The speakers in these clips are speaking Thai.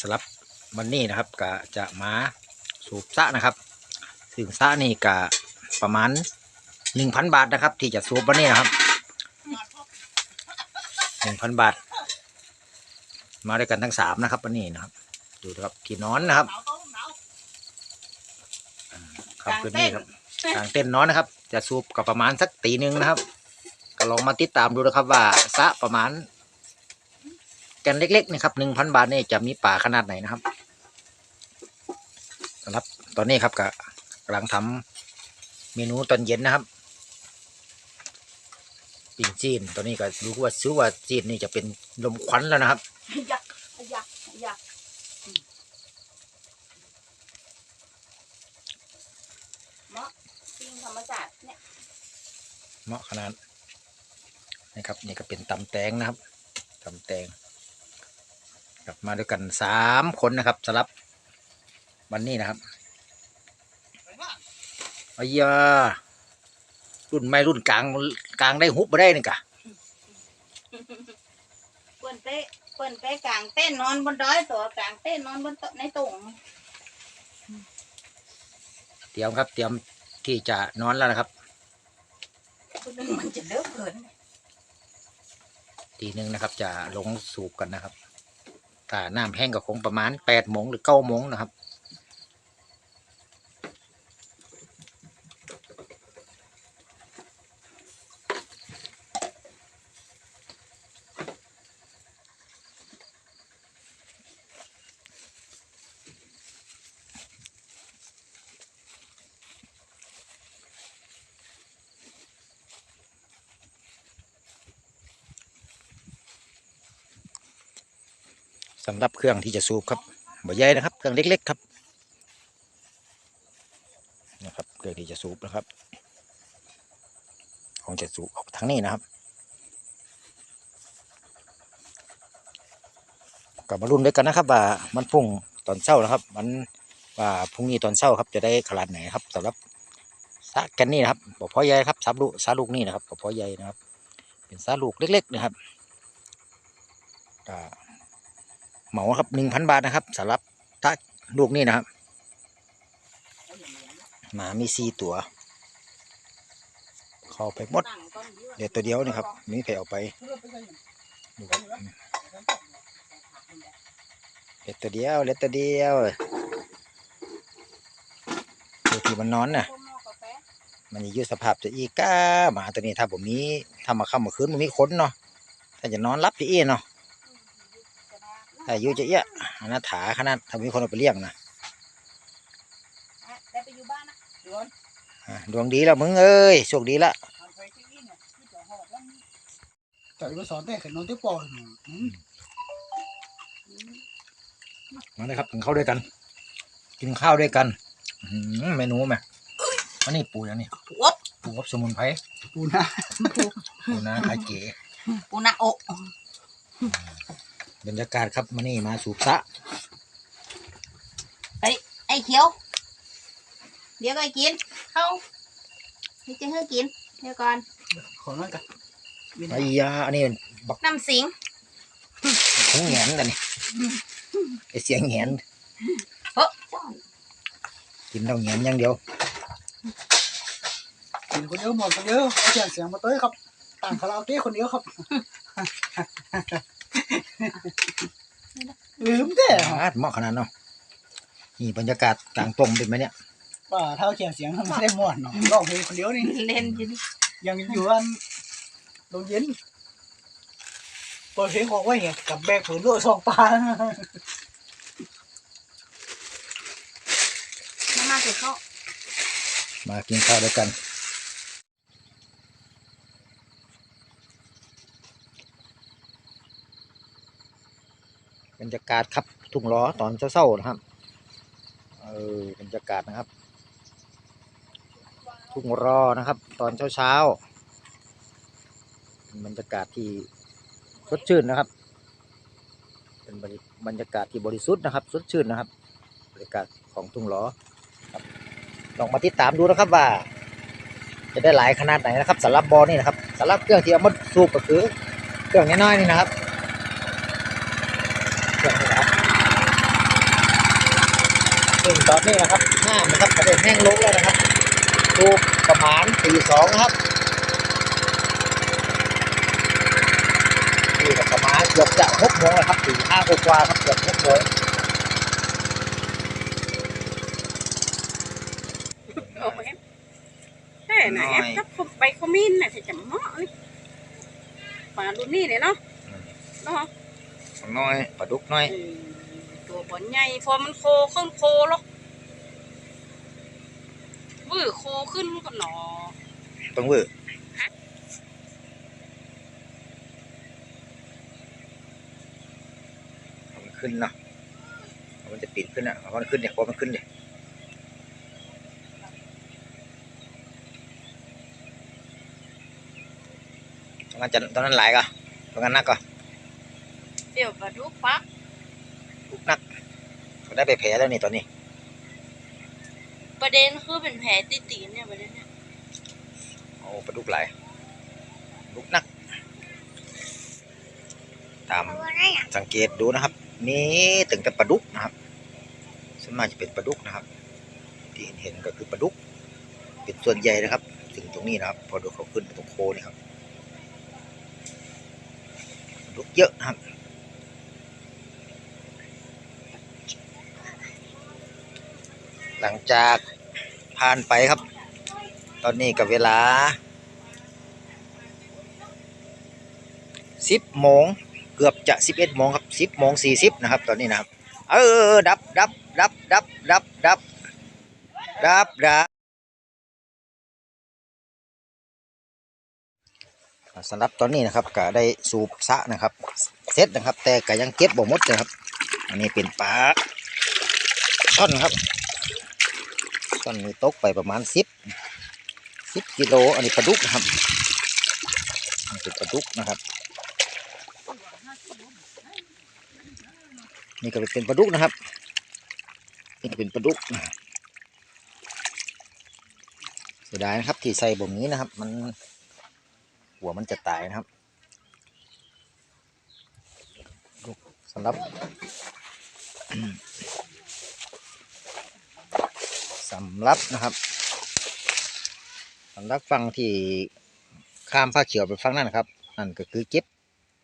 สำหรับวันนี้นะครับก็จะมาสูบสระนะครับซึ่งสระนี่ก็ประมาณหนึ่งพันบาทนะครับ ที่จะสูบวันนี้นะครับหนึ่งพันบาท มาด้วยกันทั้งสามนะครับวันนี้นะครับ ดูนะครับที่นอนนะครับครับคืนนี้ครับกางเต้นนอนนะครับ จะสูบก็ประมาณสักตีหนึ่งนะครับ ก็ลองมาติดตามดูนะครับว่าสระประมาณ นเล็กๆนะครับหนึ่งพันบาทนี่จะมีป่าขนาดไหนนะครับสำหรับตอนนี้ครับก็กำลังทำเมนูตอนเย็นนะครับปิ่งจีนตอนนี้ก็รู้ว่าซื้อว่าจีนนี่จะเป็นลมควันแล้วนะครับเนาะปิ้งธรรมศาติเนี่ยเหมาะขนาดนะครับนี่ก็เป็นตำแตงนะครับตำแตง กลับมาด้วยกันสามคนนะครับสำหรับวันนี้นะครับอายารุ่นไม่รุ่นกลางกลางได้ฮุบมาได้นี่กะเปิ้นไปเปิ้นไปกลางเต้นนอนบนดอยตัวกลางเต้นนอนบนโต๊ะในตุ่งเตรียมครับ เตรียมที่จะนอนแล้วนะครับคุณนึงมันจะเลิกเกินทีหนึ่งนะครับ จะลงสูบกันนะครับ ถ้าน้ำแห้งก็คงประมาณแปดโมงหรือเก้าโมงนะครับ สำหรับเครื่องที่จะสูบครับบ่ใหญ่นะครับ เครื่องเล็ก ๆ ครับนะครับเครื่องที่จะสูบนะครับ ของจะสูบออกทางนี้นะครับกลับมารุ่นด้วยกันนะครับ ว่ามันพุ่งตอนเช้านะครับ มันว่าพรุ่งนี้ตอนเช้าครับจะได้ขนาดไหนครับสำหรับสากันนี่นะครับบ่พอใหญ่ครับสาลูกสาลูกนี่นะครับบ่พอใหญ่นะครับ เป็นสาลูกเล็ก ๆ นะครับก็ เหมาครับหนึ่งพันบาทนะครับสำหรับถ้าลูกนี่นะครับหมามีสี่ตัว เข้าไปหมด เดี๋ยวตัวเดียวนี่ครับมีใครเอาไปดูครับเด็ดตัวเดียวเล็ดตัวเดียวดูที่มันนอนน่ะมันจะยู่สภาพจะอีก้าหมาตัวนี้ถ้าผมมีถ้ามาค่ำมาคืนมันมีขนเนาะถ้าจะนอนรับจะเอี้เนาะ อายุจะเอี้ยอนาถาขนาดถ้ามีคนเอาไปเลี้ยงนะได้ไปอยู่บ้านนะเดือนอะดวงดีแล้วมึงเอ้ยโชคดีละทำไปที่นี่เนี่ยที่จะหอดแล้วนี่จ่อยมาสอนแต่ขนมที่ปอยอืมมาเลยครับกินข้าวด้วยกัน กินข้าวด้วยกันอื้อหือเมนูแม่อันนี้ปูอย่างนี้วบปูกับสมุนไพรปูนะปูนาไข่เก๋ปูนาโอะ บรรยากาศครับมานี่มาสูบสระไอ้เขียว เดี๋ยวก็กิน เข้าเดี๋ยวจะให้กิน เดี๋ยวก่อน ขอน้อยกันไอ้ยาอันนี้บักน้ำสิงของแหงนกันนี่ไอเสียงแหงนเฮ้อกินเราแหงนอย่างเดียว กินคนเดียวหมดคนเดียวเอาเสียงเสียงมาเต้ยครับ ต่างคาราโอเกะคนเดียวครับ ลืมแต่อาดเหมาะขนาดเนาะนี่บรรยากาศกลางตรงเป็นไหมเนี่ยว่าเท่าเสียงเสียงทำไมได้หมดเนาะร้องเพลงคนเดียวนี่เล่นอยู่ดิยังอยู่อันโรงเย็นเปิดเพลงของว่าเหี้ยกับแบกผืนรั่วซองปลามามาสิเข้ามากินข้าวด้วยกัน รรยากาศครับทุ่งล้อตอนเช้าๆนะครับ เออบรรยากาศนะครับ ทุ่งรอนะครับ ตอนเช้าๆเป็นบรรยากาศที่สดชื่นนะครับ เป็นบรรยากาศที่บริสุทธิ์นะครับ สดชื่นนะครับ บรรยากาศของทุ่งล้อครับลองมาติดตามดูนะครับว่า จะได้หลายขนาดไหนนะครับสำหรับบอนี่นะครับสำหรับเครื่องที่เอามาสูบก็คือเครื่องน้อยๆนี่นะครับ ซึ่งตอนนี้นะครับน้ำนะครับก็ได้แห้งลงแล้วนะครับดูประมาณตีสองนะครับนี่ก็ประมาณเกือบจะหกโมงแล้วครับตีห้ากว่าๆครับเกือบหกโมงโอ้ยเฮ้ยนะแอปกับใบขมิ้นน่ะจะจำเหมาะนี่ปลารุ่นนี้เลยเนาะเนาะน้อยปลาดุกน้อยเออ ตัวบอลใหญ่พอมันโคขึ้นโคหรอกวื้อโคขึ้นก็หนอต้องเวอร์เอามันขึ้นเนาะเอามันจะปิดขึ้นอะเอามันขึ้นเนี่ยพอมันขึ้นเนี่ยตรงนั้นจะตรงนั้นหลายก็ตรงนั้นนักก็เดี๋ยวปลาดุกปักลุกนักเขา ได้ไปแผลแล้วนี่ตอนนี้ ประเด็นคือเป็นแผลติดตีนเนี่ยประเด็นเนี่ยโอ้ปลาดุกหลายลุกนัก ตามสังเกตดูนะครับมีถึงแต่ปลาดุกนะครับส่วนมากจะเป็นปลาดุกนะครับ ที่เห็นๆก็คือปลาดุก เป็นส่วนใหญ่นะครับ ถึงตรงนี้นะครับ พอดูเขาขึ้นไปตรงโคนี่ครับปลาดุกเยอะนะครับ หลังจากผ่านไปครับ ตอนนี้กับเวลาสิบโมงเกือบจะสิบเอ็ดโมงครับสิบโมงสี่สิบนะครับ ตอนนี้นะครับ เออดับดับดับดับดับดับดับดับสำหรับตอนนี้นะครับก็ได้สูบสะนะครับเสร็จนะครับ แต่ก็ยังเก็บบ่หมดนะครับ อันนี้เป็นปลาช่อนครับ อนนี้ตกไปประมาณสิบสิบกิโล อันนี้ปลาดุกนะครับอันนี้เป็นปลาดุกนะครับ นี่ก็เป็นปลาดุกนะครับนี่ก็เป็นปลาดุกนะเสียดายนะครับที่ใส่บ่มนี้นะครับ มันหัวมันจะตายนะครับสำหรับ สำรับนะครับสำรับฟังที่ข้ามผ้าเขียวไปฟังนั่นนะครับนั่นก็คือเก็บ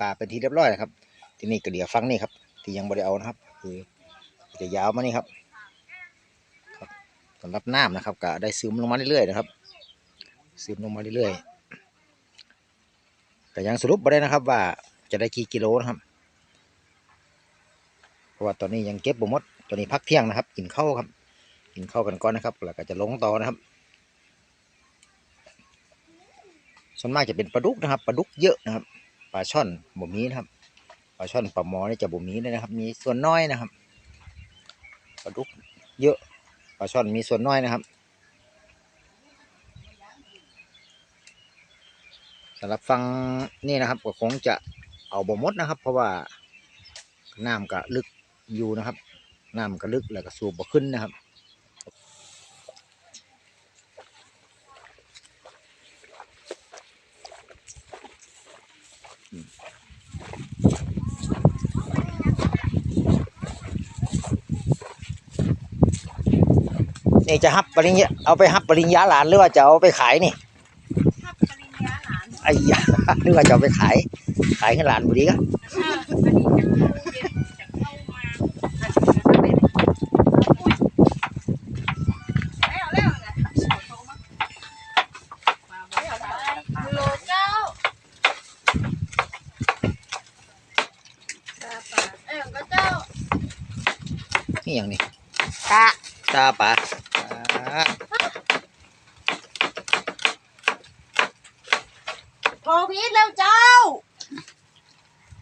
ปลาเป็นที่เรียบร้อยแล้วครับ ที่นี่ก็เหลือฟังนี่ครับ ที่ยังบ่ได้เอานะครับ คือจะยาวมานี่ครับครับสำรับน้ำนะครับก็ได้ซึมลงมาเรื่อยๆนะครับ ซึมลงมาเรื่อยๆแต่ยังสรุปไม่ได้นะครับ ว่าจะได้กี่กิโลนะครับเพราะว่าตอนนี้ยังเก็บบ่หมดตอนนี้พักเที่ยงนะครับ กินข้าวครับ กินข้ากันก่อนนะครับแล้วก็จะลงต่อนะครับส่วนมากจะเป็นปลาดุกนะครับปลาดุกเยอะนะครับปลาช่อนบ่มีนะครับปลาช่อนปลาหมอนี่จะบ่มีเลยนะครับ มีส่วนน้อยนะครับปลาดุกเยอะปลาช่อนมีส่วนน้อยนะครับสำหรับฟังนี่นะครับก็คงจะเอาบ่มดนะครับ เพราะว่าน้ำก็ลึกอยู่นะครับน้ำก็ลึกแล้วก็สูบบ่ขึ้นนะครับ นี่จะฮับปริญญาเอาไปฮับปริญญาหลานหรือว่าจะเอาไปขายนี่ทับปริญญาหลานไอ้ยาหรือว่าจะเอาไปขาย ขายให้หลานบุรีก็ เอออันนี้จะเข้าเย็นจะเข้ามาอันนี้จะเป็นอุ้ยแล้วแล้วนะเอาโทรมามาบอกเอาไปฮัลโหลเจ้าตาปลาเอ้ยก็เจ้า นี่อย่างนี้ ตา ตาปลาอ่า โทรพีทแล้วเจ้า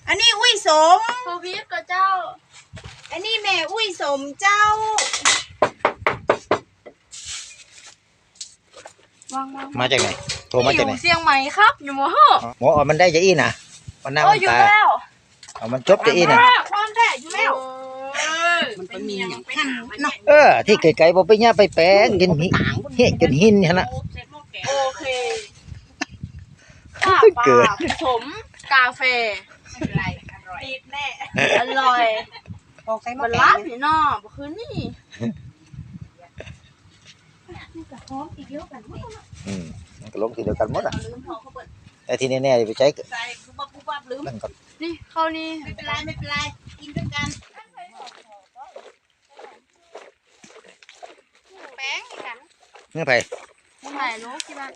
อันนี้อุ้ยสม โควิดก็เจ้า อันนี้แม่อุ้ยสมเจ้า วางวางมาจากไหนโทรมาจากไหนอยู่เชียงใหม่ครับ อยู่หมอเหอะหมอเอามันได้จะอี้นะมันหน้าเอมัอนอยู่ตาแล้วเอามันจบจะอี้นะความแท้อยู่แล้ว มันเป็นมีอย่างหั่นเนาะเออที่ไกลๆบอกไปย่าไปแป้งกินหิเฮ็ดกินหินฮะนะโอเค ข้าปเกิดลาผสมกาแฟอะไรอร่อยติดแน่อร่อยบอกใส่หม้มัอนแกร้านงนี่นอบ่คือนี่นี่ก็หอมอีกเยอะกันหมดอืมมันก็ลงทีเดียวกันหมดอะลืมทองเขาเปิดแต่ที่แน่ๆอย่าไปใช้ใส่ปุ๊บปั๊บปุ๊บปั๊บลืม นั่นก็นี่เขานี่ไม่เป็นไรไม่เป็นไรกินด้วยกันแป้งกันเงื่อนไปใส่ลูกที่บ้าน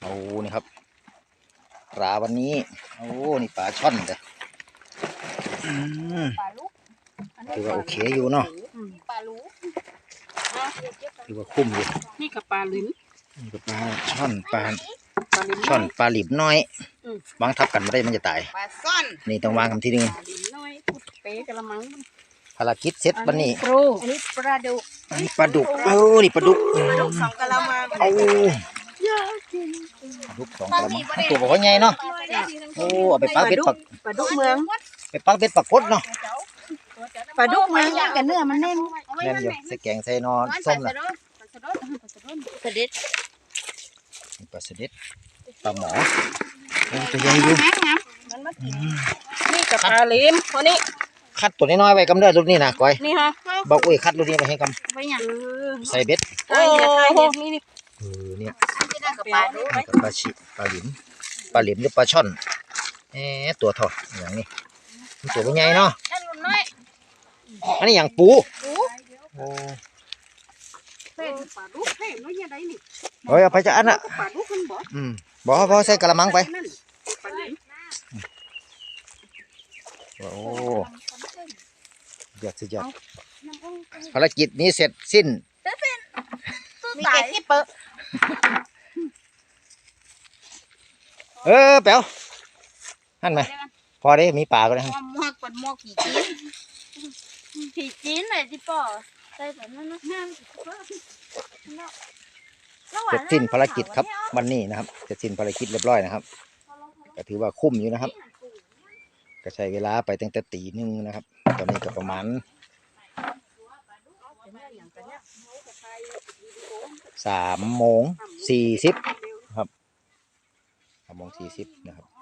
เอานี่ครับ ปลาวันนี้ โอ้ นี่ปลาช่อนเลยอืมปลาลูกถือว่าโอเคอยู่เนาะปลาลูกถือว่าคุ้มอยู่นี่กับปลาลิ้นนี่ก็ปลาช่อนปลาปลาลิ้นช่อนปลาหลิบน้อยอืมวางทับกันไม่ได้มันจะตาย ปลาซ่อน นี่ต้องวางกันที่นึงปลาลิ้นน้อยพุดเป๊ะกระมังภารกิจเสร็จวันนี้ครูอันนี้ปลาดุกอันนี้ปลาดุกเออนี่ปลาดุกอืมลูกสองกะละมังเอาปลา ดุกสองกระมังตัวบอกว่าไงเนาะโอ้เอาไปปักเบ็ดปักปลาดุกเมืองไปปักเบ็ดปักกดเนาะปลาดุกเมืองกับเนื้อมันแน่นแม่นอยู่ใส่แกงใส่นอนส้มน่ะกระเด็ดนี่ปลาสลิดปลาหมอโอ้ตัวใหญ่อยู่นี่กับปลาลิ้นคนนี้คัดตัวน้อยๆไว้กำเนิดรุ่นนี้นะก้อยนี่ฮะบอกอุ้ยคัดรุ่นนี้ไว้ให้กไปอย่างำใส่เบ็ดโอ้โหนี่นี่เออเนี่ย จะได้กับปลาดุกนี่กับปลาชิปลาหลิมปลาหลิมหรือปลาช่อนเอ๊ะตัวเทออย่างนี้มันตัวเป็นไงเนาะนั่นรุ่นน้อยอันนี้อย่างปูปูโอ้เป็นปลาดุกเฮ้ยน้อยยังไงนี่เฮ้ยเอาไปจะอันน่ะปลาดุกมันบ่อืมบอกพอใส่กระมังไปโอ้ยอดสุดยอดภารกิจนี้เสร็จสิ้นมีเกล็ดที่เปิด เออแป๋วนั่นไหมพอได้มีปลาก็ได้มวกเป็นมวกกี่กินผีจีนเลยที่ป่อใส่แบบนั้นนะนั่นเสร็จสิ้นภารกิจครับวันนี้นะครับเสร็จสิ้นภารกิจเรียบร้อยนะครับ ก็ถือว่าคุ้มอยู่นะครับ ก็ใช้เวลาไปตั้งแต่ตีหนึ่งนะครับ ตอนนี้ก็ประมาณสามโมงสี่สิบครับสา มองสี่สิบนะครับ